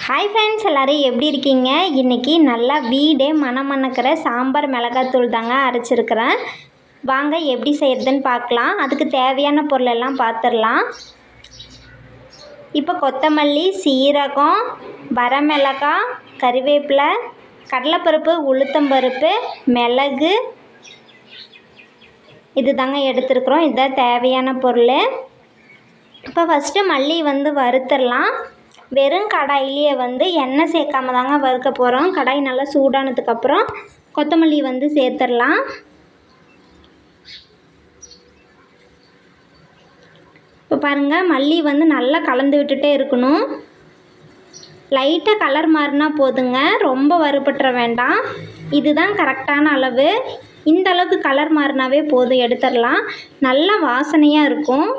Hi friends எல்லோரும் எப்படி இருக்கீங்க? இன்றைக்கி நல்லா வீடே மணமணக்கிற சாம்பார் மிளகாத்தூள் தாங்க அரைச்சிருக்கிறேன். வாங்க எப்படி செய்கிறதுன்னு பார்க்கலாம். அதுக்கு தேவையான பொருளெல்லாம் பார்த்துடலாம் இப்போ கொத்தமல்லி சீரகம் வரமிளகாய் கறிவேப்பிலை கடலைப்பருப்பு உளுத்தம்பருப்பு மிளகு. இது தாங்க எடுத்துருக்குறோம். இதுதான் தேவையான பொருள். இப்போ ஃபஸ்ட்டு மல்லி வந்து வறுத்துடலாம். வெறும் கடாயிலேயே வந்து எண்ணெய் சேர்க்காம தாங்க வறுக்க போகிறோம் கடாய் நல்லா சூடானதுக்கப்புறம் கொத்தமல்லி வந்து சேர்த்துடலாம். இப்போ பாருங்கள் மல்லி வந்து நல்லா கலந்து விட்டுட்டே இருக்கணும். லைட்டாக கலர் மாறினா போதுங்க. ரொம்ப வறுபட்டுற வேண்டாம். இதுதான் கரெக்டான அளவு. இந்த அளவுக்கு கலர் மாறினாவே போதும். எடுத்துடலாம். நல்லா வாசனையாக இருக்கும்.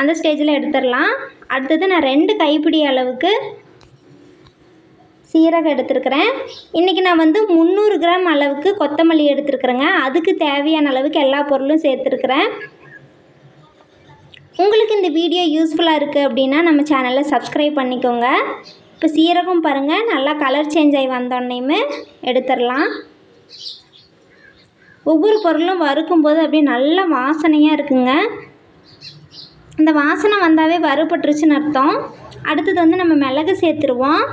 அந்த ஸ்டேஜில் எடுத்துடலாம். அடுத்தது நான் ரெண்டு கைப்பிடி அளவுக்கு சீரகம் எடுத்துருக்கிறேன். இன்றைக்கி நான் வந்து முந்நூறு கிராம் அளவுக்கு கொத்தமல்லி எடுத்துருக்குறேங்க. அதுக்கு தேவையான அளவுக்கு எல்லா பொருளும் சேர்த்துருக்குறேன். உங்களுக்கு இந்த வீடியோ யூஸ்ஃபுல்லாக இருக்குது அப்படின்னா நம்ம சேனலை சப்ஸ்கிரைப் பண்ணிக்கோங்க. இப்போ சீரகம் பாருங்கள் நல்லா கலர் சேஞ்ச் ஆகி வந்தோடனேயுமே எடுத்துடலாம். ஒவ்வொரு பொருளும் வறுக்கும்போது அப்படியே நல்ல வாசனையாக இருக்குங்க. இந்த வாசனை வந்தாவே வறுபட்டுருச்சுன்னு அர்த்தம். அடுத்தது வந்து நம்ம மிளகு சேர்த்துருவோம்.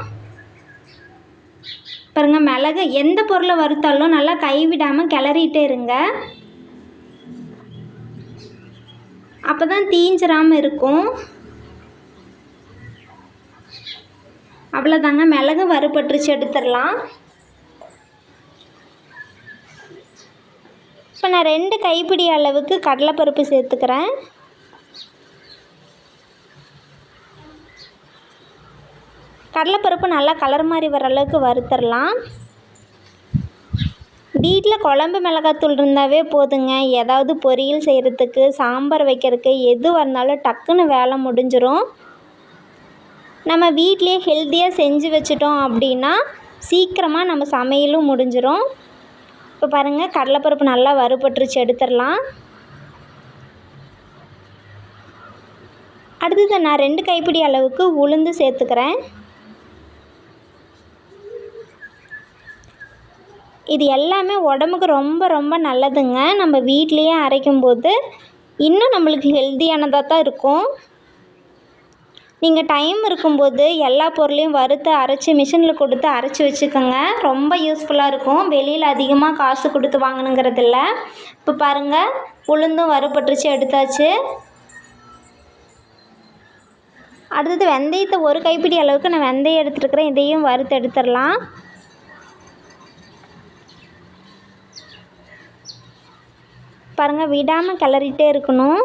பாருங்கள் மிளகு எந்த பொருளை வறுத்தாலும் நல்லா கைவிடாமல் கிளறிட்டே இருங்க. அப்போ தான் தீஞ்சிராமல் இருக்கும். அவ்வளோதாங்க மிளகு வறுபட்டுருச்சு எடுத்துடலாம். இப்போ நான் ரெண்டு கைப்பிடி அளவுக்கு கடலைப்பருப்பு சேர்த்துக்கிறேன். கடலைப்பருப்பு நல்லா கலர் மாதிரி வர அளவுக்கு வறுத்துடலாம் வீட்டில் குழம்பு மிளகாத்தூள் இருந்தாவே போதுங்க. ஏதாவது பொரியல் செய்கிறதுக்கு சாம்பார் வைக்கிறதுக்கு எது வந்தாலும் டக்குன்னு வேலை முடிஞ்சிடும் நம்ம வீட்லேயே ஹெல்த்தியாக செஞ்சு வச்சிட்டோம் அப்படின்னா சீக்கிரமாக நம்ம சமையலும் முடிஞ்சிடும் இப்போ பாருங்கள் கடலைப்பருப்பு நல்லா வறுபட்டுருச்சு எடுத்துடலாம் அடுத்தது நான் ரெண்டு கைப்பிடி அளவுக்கு உளுந்து சேர்த்துக்கிறேன். இது எல்லாமே உடம்புக்கு ரொம்ப ரொம்ப நல்லதுங்க. நம்ம வீட்லேயே அரைக்கும்போது இன்னும் நம்மளுக்கு ஹெல்த்தியானதாக தான் இருக்கும். நீங்கள் டைம் இருக்கும்போது எல்லா பொருளையும் வறுத்து அரைச்சி மிஷினில் கொடுத்து அரைச்சி வச்சுக்கோங்க. ரொம்ப யூஸ்ஃபுல்லாக இருக்கும். வெளியில் அதிகமாக காசு கொடுத்து வாங்கணுங்கிறது இல்லை. இப்போ பாருங்கள் உளுந்தும் வறுபட்டுருச்சு எடுத்தாச்சு. அடுத்தது வெந்தயத்தை ஒரு கைப்பிடி அளவுக்கு நான் வெந்தயம் எடுத்துருக்குறேன் இதையும் வறுத்து எடுத்துடலாம். பாருங்கள் விடாமல் கிளறிட்டே இருக்கணும்.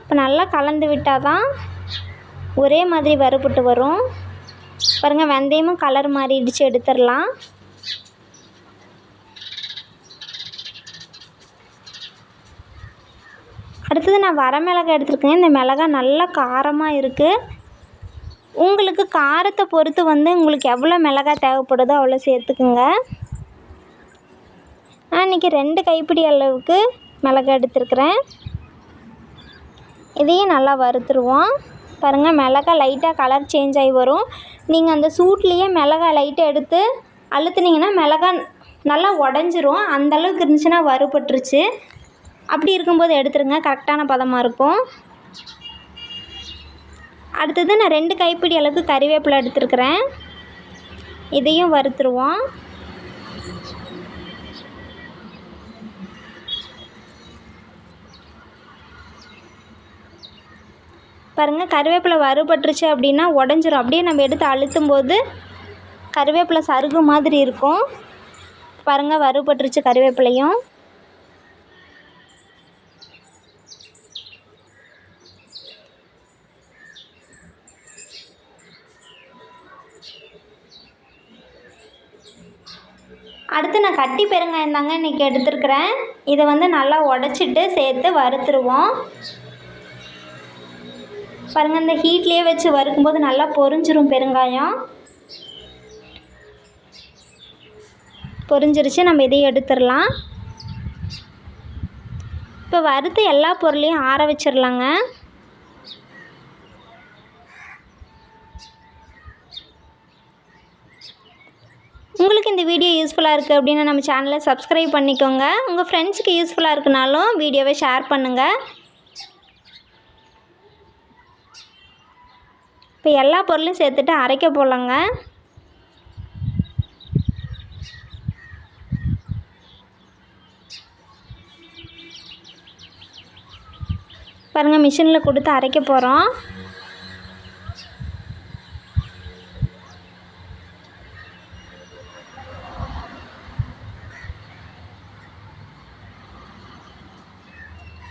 இப்போ நல்லா கலந்து விட்டால் தான் ஒரே மாதிரி வறுபட்டு வரும். பாருங்கள் வெந்தயமும் கலர் மாறிடுச்சு எடுத்துடலாம். அடுத்தது நான் வரமிளகாய் எடுத்துருக்கேன். இந்த மிளகாய் நல்லா காரமாக இருக்குது உங்களுக்கு காரத்தை பொறுத்து வந்து உங்களுக்கு எவ்வளோ மிளகாய் தேவைப்படுதோ அவ்வளோ சேர்த்துக்குங்க. நான் இன்றைக்கி ரெண்டு கைப்பிடி அளவுக்கு மிளகாய் எடுத்துருக்குறேன். இதையும் நல்லா வறுத்துருவோம். பாருங்கள் மிளகாய் லைட்டாக கலர் சேஞ்ச் ஆகி வரும். நீங்கள் அந்த சூட்லேயே மிளகாய் லைட்டாக எடுத்து அழுத்துனீங்கன்னா மிளகாய் நல்லா உடஞ்சிரும். அந்தளவுக்கு இருந்துச்சுன்னா வறுபட்டுருச்சு. அப்படி இருக்கும்போது எடுத்துருங்க கரெக்டான பதமாக இருக்கும். அடுத்தது நான் ரெண்டு கைப்பிடி அளவுக்கு கறிவேப்பிலை எடுத்துருக்குறேன். இதையும் வறுத்துருவோம். பாருங்கள் கருவேப்பிலை வறுபட்டுருச்சு அப்படின்னா உடஞ்சிரும். அப்படியே நம்ம எடுத்து அழுத்தும் போது கருவேப்பிலை சருகு மாதிரி இருக்கும். பாருங்கள் வறுபட்டுருச்சு கருவேப்பிலையும். அடுத்து நான் கட்டி பெருங்காயம் தாங்க இன்றைக்கி எடுத்துருக்குறேன். இதை வந்து நல்லா உடச்சிட்டு சேர்த்து வறுத்துருவோம். பாருங்கள் இந்த ஹீட்லேயே வச்சு வறுக்கும்போது நல்லா பொறிஞ்சிரும் பெருங்காயம். பொறிஞ்சிருச்சு நம்ம இதையும் எடுத்துடலாம். இப்போ வறுத்து எல்லா பொருளையும் ஆற வச்சிடலாங்க. உங்களுக்கு இந்த வீடியோ யூஸ்ஃபுல்லாக இருக்குது அப்படின்னு நம்ம சேனலை சப்ஸ்கிரைப் பண்ணிக்கோங்க. உங்கள் ஃப்ரெண்ட்ஸுக்கு யூஸ்ஃபுல்லாக இருக்குனாலும் வீடியோவை ஷேர் பண்ணுங்கள் இப்போ எல்லா பொருளும் சேர்த்துட்டு அரைக்க போகலாங்க. பாருங்கள் மிஷினில் கொடுத்து அரைக்க போகிறோம்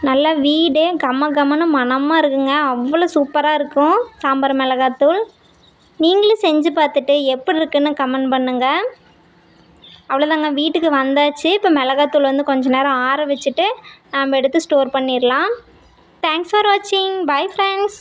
நல்லா வீடே கம்ம கம்மன்னு மணமாக இருக்குங்க. அவ்வளோ சூப்பராக இருக்கும். சாம்பார் மிளகாத்தூள். நீங்களும் செஞ்சு பார்த்துட்டு எப்படி இருக்குன்னு கமெண்ட் பண்ணுங்கள் அவ்வளோதாங்க வீட்டுக்கு வந்தாச்சு. இப்போ மிளகாத்தூள் வந்து கொஞ்ச நேரம் ஆற வச்சுட்டு நாம் எடுத்து ஸ்டோர் பண்ணிடலாம். தேங்க்ஸ் ஃபார் வாட்சிங் பை ஃப்ரெண்ட்ஸ்